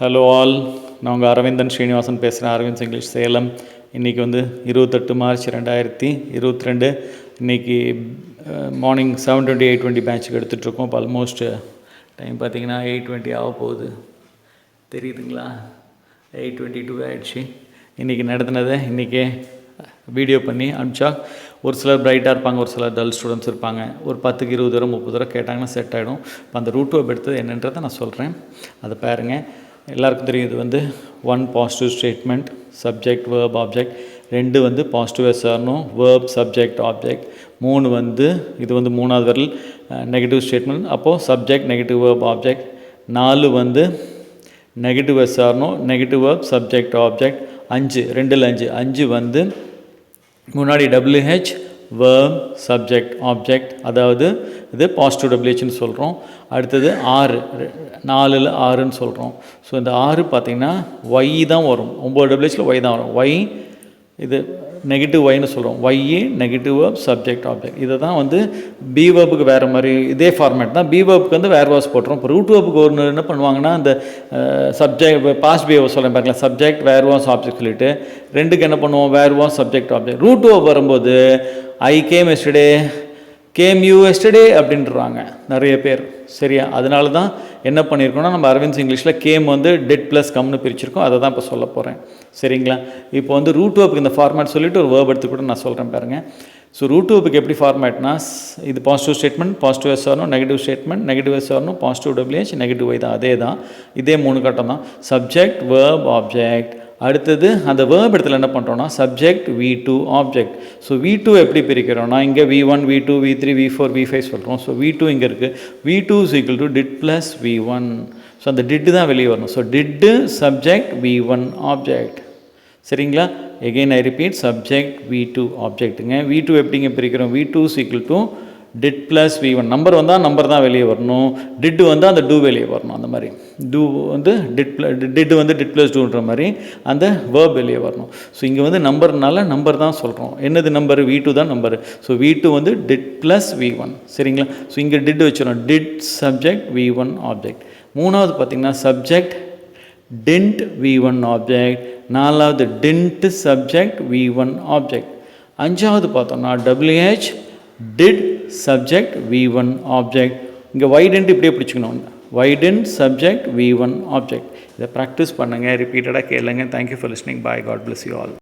Hello all நான் உங்கள் அரவிந்தன் ஸ்ரீனிவாசன் பேசுகிறேன் அரவிந்த் இங்கிலீஷ் சேலம். இன்றைக்கி வந்து இருபத்தெட்டு மார்ச் ரெண்டாயிரத்தி இருபத்தி ரெண்டு இன்றைக்கி morning seven twenty eight twenty பேட்சுக்கு எடுத்துகிட்ருக்கோம் இப்போ ஆல்மோஸ்ட் டைம் பார்த்தீங்கன்னா எயிட் டுவெண்ட்டி ஆக போகுது. தெரியுதுங்களா? எயிட் டுவெண்ட்டி டூ ஆகிடுச்சு இன்றைக்கி நடத்தினதை இன்றைக்கே வீடியோ பண்ணி அனுப்பிச்சா ஒரு சிலர் பிரைட்டாக இருப்பாங்க ஒரு சிலர் டல் ஸ்டூடெண்ட்ஸ் இருப்பாங்க. ஒரு பத்துக்கு இருபது தடவை முப்பது தடவை கேட்டாங்கன்னா செட் ஆகிடும் இப்போ அந்த ரூட் வெப் எடுத்தது என்னன்றதை நான் சொல்கிறேன் அதை பாருங்கள் எல்லாருக்கும் தெரியும் இது வந்து one positive statement subject verb object ரெண்டு வந்து பாசிட்டிவாக சேரணும் வேர்ப் சப்ஜெக்ட் ஆப்ஜெக்ட் மூணு வந்து இது வந்து மூணாவது வரல் நெகட்டிவ் ஸ்டேட்மெண்ட் அப்போது சப்ஜெக்ட் நெகட்டிவ் வேர்ப் ஆப்ஜெக்ட் நாலு வந்து நெகட்டிவ் சேரணும் நெகட்டிவ் வேர்ப் சப்ஜெக்ட் ஆப்ஜெக்ட் அஞ்சு ரெண்டில் அஞ்சு. அஞ்சு வந்து முன்னாடி டபிள்யூஹெச் வேர்ம் சப்ஜெக்ட் ஆப்ஜெக்ட் அதாவது இது பாசிட்டிவ் டபிள்யூஹெச்னு சொல்கிறோம் அடுத்தது ஆறு நாலில் ஆறுன்னு சொல்கிறோம் ஸோ இந்த ஆறு பார்த்திங்கன்னா ஒய் தான் வரும். ஒம்பது டபிள்யூஹெச்சில் ஒய் தான் வரும். ஒய் இது நெகட்டிவ் ஒய்னு சொல்கிறோம் ஒய்ஏ நெகட்டிவ் வேர்ப் சப்ஜெக்ட் ஆப்ஜெக்ட் இதை தான் வந்து பி வேர்புக்கு வேறு மாதிரி இதே ஃபார்மேட் தான். பி வேர்புக்கு வந்து வேர் வாஸ் போட்டுரும். இப்போ ரூட் வேர்புக்கு ஒரு என்ன பண்ணுவாங்கன்னா அந்த சப்ஜெக்ட் பாஸ்ட் பிஹேவ் சொல்கிறேன் பாருங்களேன். சப்ஜெக்ட் வேர் வாஸ் ஆப்ஜெக்ட் சொல்லிட்டு ரெண்டுக்கு என்ன பண்ணுவோம்? Where was subject object root verb வரும்போது I came yesterday came you yesterday அப்படின்றாங்க நிறைய பேர். சரியா? அதனால தான் என்ன பண்ணியிருக்கோம்னா நம்ம அரவிந்த் இங்கிலீஷில் கேம் வந்து டெட் ப்ளஸ் கம்னு பிரிச்சிருக்கோம். அதை தான் இப்போ சொல்ல போகிறேன் சரிங்களா? இப்போ வந்து ரூட் வேர்ப்புக்கு இந்த ஃபார்மேட் சொல்லிவிட்டு ஒரு வேர்ப் எடுத்து கூட நான் சொல்கிறேன் பாருங்கள் ஸோ ரூட் வேர்ப்புக்கு எப்படி ஃபார்மேட்னா இது பாசிட்டிவ் ஸ்டேட்மெண்ட் பாசிட்டிவ் எஸ் வரணும் நெகட்டிவ் ஸ்டேட்மெண்ட் நெகட்டிவ் எஸ் வரணும் பாசிட்டிவ் டபிள்யூஹெச் நெகட்டிவ் ஒய் தான் அதே தான். இதே மூணு கட்டம் தான். சப்ஜெக்ட் வேர்ப் ஆப்ஜெக்ட் அடுத்தது அந்த வேர்ப் இடத்துல என்ன பண்ணுறோன்னா subject V two object so V two எப்படி பிரிக்கிறோம்னா இங்கே V one V two V three V four V five சொல்கிறோம் ஸோ வி டூ இங்கே இருக்குது V two is equal to did plus V one so அந்த டிட்டு தான் வெளியே வரணும். So did subject V one object சரிங்களா? Again I repeat subject V two ஆப்ஜெக்ட்டுங்க V two எப்படிங்க பிரிக்கிறோம்? V two equal two did plus V one number வந்தால் number தான் வெளியே வரணும். டிட்டு வந்தால் அந்த டூ வெளியே வரணும். அந்த மாதிரி. டூ வந்து டிட் ப்ள டிட்டு வந்து டிட் ப்ளஸ் டூன்ற மாதிரி அந்த வேர்ப் வெளியே வரணும். ஸோ இங்கே வந்து நம்பர்னால நம்பர் தான் சொல்கிறோம் என்னது நம்பர் வி டூ தான் நம்பர் ஸோ வி டூ வந்து டிட் ப்ளஸ் வி ஒன் சரிங்களா? ஸோ இங்கே டிட் வச்சிடணும் did subject V one object மூணாவது பார்த்திங்கன்னா subject didn't V one object நாலாவது didn't subject V one object அஞ்சாவது பார்த்தோம்னா WH did subject V one object இங்கே வைடென்ட் இப்படியே பிடிச்சிக்கணும். Why didn't subject V one object இதை ப்ராக்டிஸ் பண்ணுங்கள் ரிப்பீட்டடாக கேளுங்க. Thank you for listening bye God bless you all